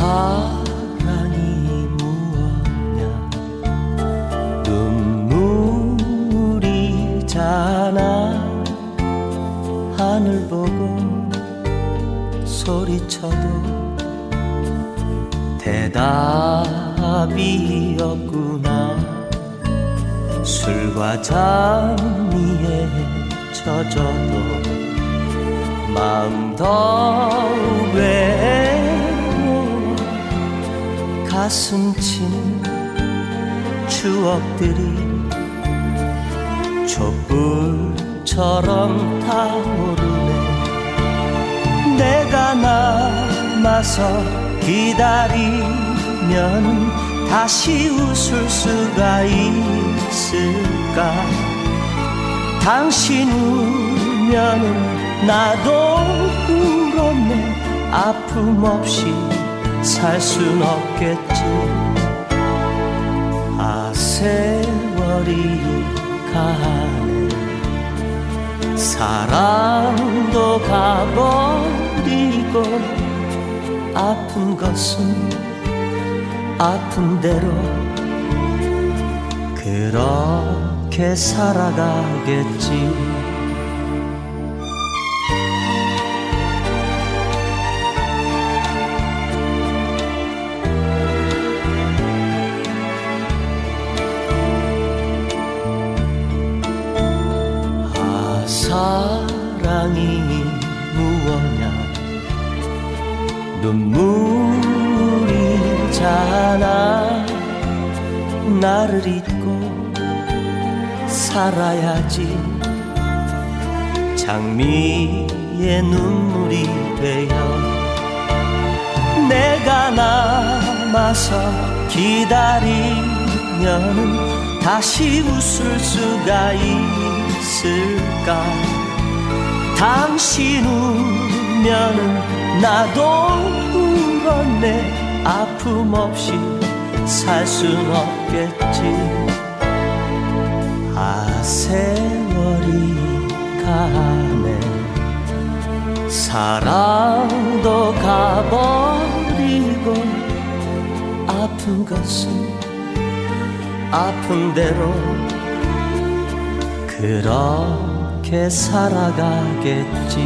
사랑이 무엇냐? 눈물이잖아 하늘 보고 소리쳐도 대답이 없구나. 술과 장미에 젖어도 마음 더 외로워 가슴 치는 추억들이 촛불처럼 타오르네. 내가 남아서 기다리면 다시 웃을 수가 있을까? 당신 울면 나도 울었네. 아픔 없이 살 순 없겠지. 아 세월이 가네. 사랑도 가버리고 아픈 것은 아픈 대로 그렇게 살아가겠지 사랑이 무엇냐? 눈물이잖아 나를 잊고 살아야지. 장미의 눈물이 되어 내가 남아서 기다리면 다시 웃을 수가 있을까 당신 울면은 나도 울었네. 아픔 없이 살 순 없겠지. 아 세월이 가네. 사랑도 가버리고 아픈 것은 아픈 대로 그 살아가겠지